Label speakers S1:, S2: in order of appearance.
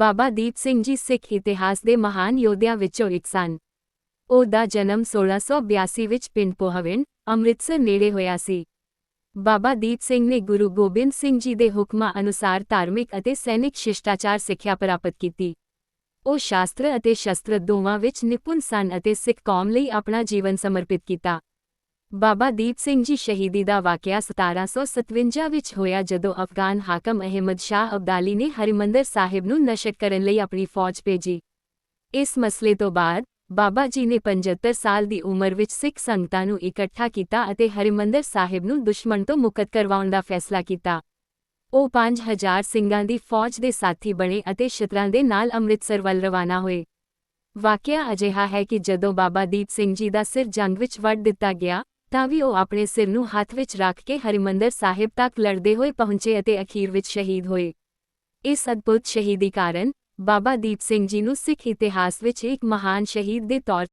S1: ਬਾਬਾ ਦੀਪ ਸਿੰਘ ਜੀ ਸਿੱਖ ਇਤਿਹਾਸ ਦੇ ਮਹਾਨ ਯੋਧਿਆਂ ਵਿੱਚੋਂ ਇੱਕ ਸਨ। ਉਹ ਦਾ ਜਨਮ 1682 ਵਿੱਚ ਪਿੰਡ ਪੋਹਵਿੰਡ, ਅੰਮ੍ਰਿਤਸਰ ਨੇੜੇ ਹੋਇਆ ਸੀ। ਬਾਬਾ ਦੀਪ ਸਿੰਘ ਨੇ ਗੁਰੂ ਗੋਬਿੰਦ ਸਿੰਘ ਜੀ ਦੇ ਹੁਕਮਾਂ ਅਨੁਸਾਰ ਧਾਰਮਿਕ ਅਤੇ ਸੈਨਿਕ ਸ਼ਿਸ਼ਟਾਚਾਰ ਸਿੱਖਿਆ ਪ੍ਰਾਪਤ ਕੀਤੀ। ਉਹ ਸ਼ਾਸਤਰ ਅਤੇ ਸ਼ਸਤਰ ਦੋਵਾਂ ਵਿੱਚ ਨਿਪੁੰਨ ਸਨ ਅਤੇ ਸਿੱਖ ਕੌਮ ਲਈ ਆਪਣਾ ਜੀਵਨ ਸਮਰਪਿਤ ਕੀਤਾ। ਬਾਬਾ ਦੀਪ ਸਿੰਘ ਜੀ ਸ਼ਹੀਦੀ ਦਾ ਵਾਕਿਆ 1757 ਵਿੱਚ ਹੋਇਆ ਜਦੋਂ ਅਫਗਾਨ ਹਾਕਮ ਅਹਿਮਦ ਸ਼ਾਹ ਅਬਦਾਲੀ ਨੇ ਹਰਿਮੰਦਰ ਸਾਹਿਬ ਨੂੰ ਨਸ਼ਟ ਕਰਨ ਲਈ ਆਪਣੀ ਫੌਜ ਭੇਜੀ। ਇਸ ਮਸਲੇ ਤੋਂ ਬਾਅਦ ਬਾਬਾ ਜੀ ਨੇ 75 ਸਾਲ ਦੀ ਉਮਰ ਵਿੱਚ ਸਿੱਖ ਸੰਗਤਾਂ ਨੂੰ ਇਕੱਠਾ ਕੀਤਾ ਅਤੇ ਹਰਿਮੰਦਰ ਸਾਹਿਬ ਨੂੰ ਦੁਸ਼ਮਣ ਤੋਂ ਮੁਕਤ ਕਰਵਾਉਣ ਦਾ ਫੈਸਲਾ ਕੀਤਾ। ਉਹ 5000 ਸਿੰਘਾਂ ਦੀ ਫੌਜ ਦੇ ਸਾਥੀ ਬਣੇ ਅਤੇ ਸ਼ਤਰਾਂ ਦੇ ਨਾਲ ਅੰਮ੍ਰਿਤਸਰ ਵੱਲ ਰਵਾਨਾ ਹੋਏ। ਵਾਕਿਆ ਅਜਿਹਾ ਹੈ ਕਿ ਜਦੋਂ ਬਾਬਾ ਦੀਪ ਸਿੰਘ ਜੀ ਦਾ ਸਿਰ ਜੰਗ ਵਿੱਚ ਵੱਢ ਦਿੱਤਾ ਗਿਆ ਤਾਂ ਵੀ ਉਹ ਆਪਣੇ ਸਿਰ ਨੂੰ ਹੱਥ ਵਿੱਚ ਰੱਖ ਕੇ ਹਰਿਮੰਦਰ ਸਾਹਿਬ ਤੱਕ ਲੜਦੇ ਹੋਏ ਪਹੁੰਚੇ ਅਤੇ ਅਖੀਰ ਵਿੱਚ ਸ਼ਹੀਦ ਹੋਏ। ਇਸ ਅਦਭੁਤ ਸ਼ਹੀਦੀ ਕਾਰਨ ਬਾਬਾ ਦੀਪ ਸਿੰਘ ਜੀ ਨੂੰ ਸਿੱਖ ਇਤਿਹਾਸ ਵਿੱਚ ਇੱਕ ਮਹਾਨ ਸ਼ਹੀਦ ਦੇ ਤੌਰ